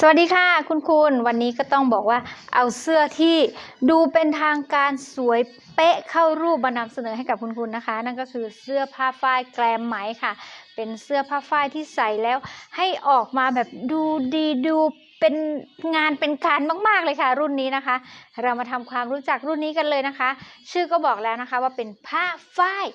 สวัสดีค่ะคุณคุณวันนี้ก็ต้องบอกว่าเอาเสื้อที่ดูเป็นทางการสวยเป๊ะเข้ารูปมานำเสนอให้กับคุณคุณนะคะ นั่นก็คือเสื้อผ้าฝ้ายแกรมไหมค่ะ เป็นเสื้อผ้าฝ้ายที่ใส่แล้วให้ออกมาแบบดูดีดูเป็นงานเป็นการมาก ๆ เลยค่ะ รุ่นนี้นะคะ เรามาทำความรู้จักรุ่นนี้กันเลยนะคะ ชื่อก็บอกแล้วนะคะว่าเป็นผ้าฝ้าย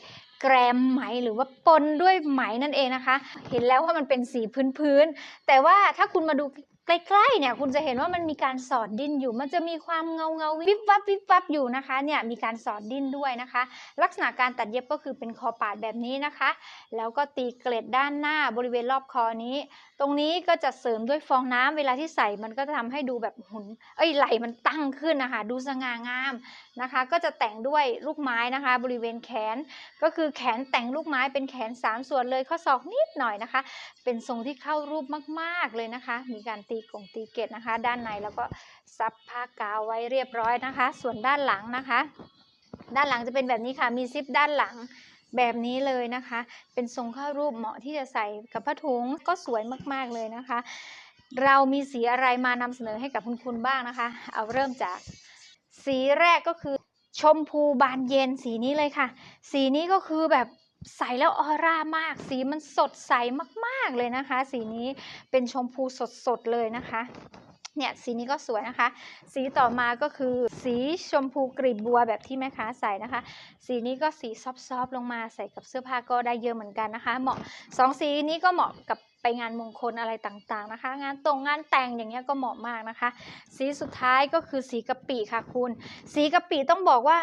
แกรมไหมหรือว่าปนด้วยไหมนั่นเองนะคะ เห็นแล้วว่ามันเป็นสีพื้นๆแต่ว่าถ้าคุณมาดู ใกล้ๆเนี่ยคุณจะเห็นว่ามันมีการสอดดินอยู่ มันจะมีความเงาเงาๆวิบวับวิบวับอยู่นะคะเนี่ยมีการสอดดินด้วยนะคะ ลักษณะการตัดเย็บก็คือเป็นคอปาดแบบนี้นะคะ แล้วก็ตีเกล็ดด้านหน้าบริเวณรอบคอนี้ ตรงนี้ก็จะเสริมด้วยฟองน้ำเวลาที่ใส่มันก็จะทำให้ดูแบบหุ่นเอ้ยไหลมันตั้งขึ้นนะคะดูสง่างาม นะคะ ก็จะแต่งด้วยลูกไม้นะคะ บริเวณแขนก็คือแขนแต่งลูกไม้เป็นแขน 3 ส่วนเลยข้อศอกนิดหน่อยนะคะ เป็นทรงที่เข้ารูปมากๆเลยนะคะ มีการตีกงตีเกตนะคะ ด้านในแล้วก็ซับผ้ากาวไว้เรียบร้อยนะคะ ส่วนด้านหลังนะคะ ด้านหลังจะเป็นแบบนี้ค่ะมีซิปด้านหลังแบบนี้เลยนะคะ เป็นทรงเข้ารูปเหมาะที่จะใส่กับผ้าถุงก็สวยมากๆเลยนะคะ เรามีสีอะไรมานำเสนอให้กับคุณคุณบ้างนะคะ เอาเริ่มจาก สีแรกก็คือชมพูบานเย็นสีนี้เลยค่ะ สีนี้ก็คือแบบใสแล้วออร่ามาก สีมันสดใสมากๆเลยนะคะ สีนี้เป็นชมพูสดๆเลยนะคะ เนี่ยสีนี้ก็สวยนะคะ สีต่อมาก็คือสีชมพูกลีบบัวแบบที่แม่ค้าใส่นะคะ สีนี้ก็สีซอฟๆลงมาใส่กับเสื้อผ้าก็ได้เยอะเหมือนกันนะคะ เหมาะสองสีนี้ก็เหมาะกับไปงานมงคลอะไรต่างๆนะคะ งานตรงงานแต่งอย่างเงี้ยก็เหมาะมากนะคะ สีสุดท้ายก็คือสีกะปิค่ะคุณ สีกะปิต้องบอกว่า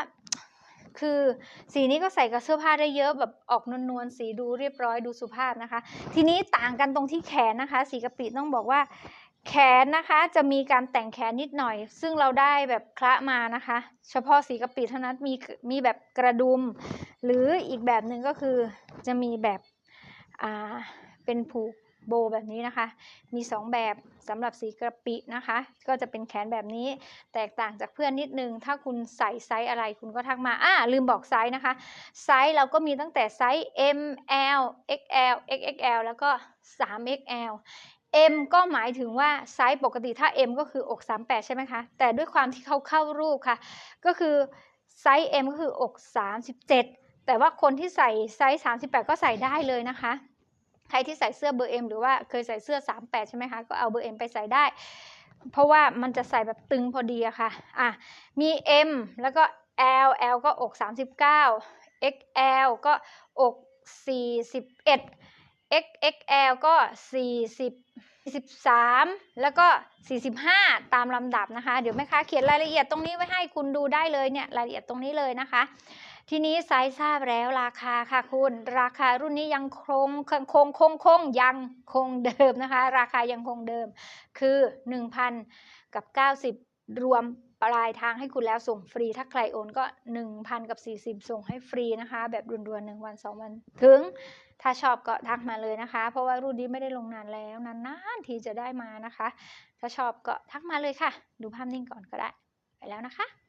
คือสีนี้ก็ใส่กับเสื้อผ้าได้เยอะแบบออกนวลๆสีดูเรียบร้อยดูสุภาพนะคะ ทีนี้ต่างกันตรงที่แขนนะคะ สีกะปิต้องบอกว่า แขนนะคะจะมีการแต่งแขนนิดหน่อย ซึ่งเราได้แบบคละมานะคะ เฉพาะสีกะปิเท่านั้นมีมีแบบกระดุม หรืออีกแบบหนึ่งก็คือจะมีแบบอ่าเป็นผูกโบแบบนี้นะคะ มี 2 แบบสำหรับสีกระปินะคะ ก็จะเป็นแขนแบบนี้ แตกต่างจากเพื่อนนิดนึง ถ้าคุณใส่ไซส์อะไรคุณก็ทักมา อ่าลืมบอกไซส์นะคะ ไซส์เราก็มีตั้งแต่ไซส์ M L XL XXL แล้วก็ 3XL M ก็หมายถึงว่าไซส์ปกติถ้า M ก็คืออก 38 ใช่ไหมคะ แต่ด้วยความที่เขาเข้ารูปค่ะ ก็คือไซส์ M ก็คืออก 37 แต่ว่าคนที่ใส่ไซส์ 38 ก็ใส่ได้เลยนะคะ ใครที่ใส่เสื้อเบอร์ M หรือว่าเคยใส่เสื้อ 38 ใช่ไหมคะ ก็เอาเบอร์ M ไปใส่ได้ เพราะว่ามันจะใส่แบบตึงพอดีอะค่ะ อะ มี M แล้วก็ L L ก็อก 39 XL ก็อก 41 XXL ก็ 40 43 แล้วก็ 45 ตามลำดับนะคะ เดี๋ยวแม่ค้าเขียนรายละเอียดตรงนี้ไว้ให้คุณดูได้เลยเนี่ยรายละเอียดตรงนี้เลยนะคะ ทีนี้ไซส์ทราบแล้วราคาค่ะคุณ ราคารุ่นนี้ยังคงคงคงคงคงยังคงเดิมนะคะ ราคายังคงเดิมคือ 1,000 กับ 90 รวมปลายทางให้คุณแล้วส่งฟรี ถ้าใครโอนก็ 1,000 กับ 40 ส่งให้ฟรีนะคะ แบบด่วนๆ1วัน 2 วันถึง ถ้าชอบก็ทักมาเลยนะคะ เพราะว่ารุ่นนี้ไม่ได้ลงนานแล้วนานๆทีจะได้มานะคะ ถ้าชอบก็ทักมาเลยค่ะ ดูภาพนิ่งก่อนก็ได้ ไปแล้วนะคะ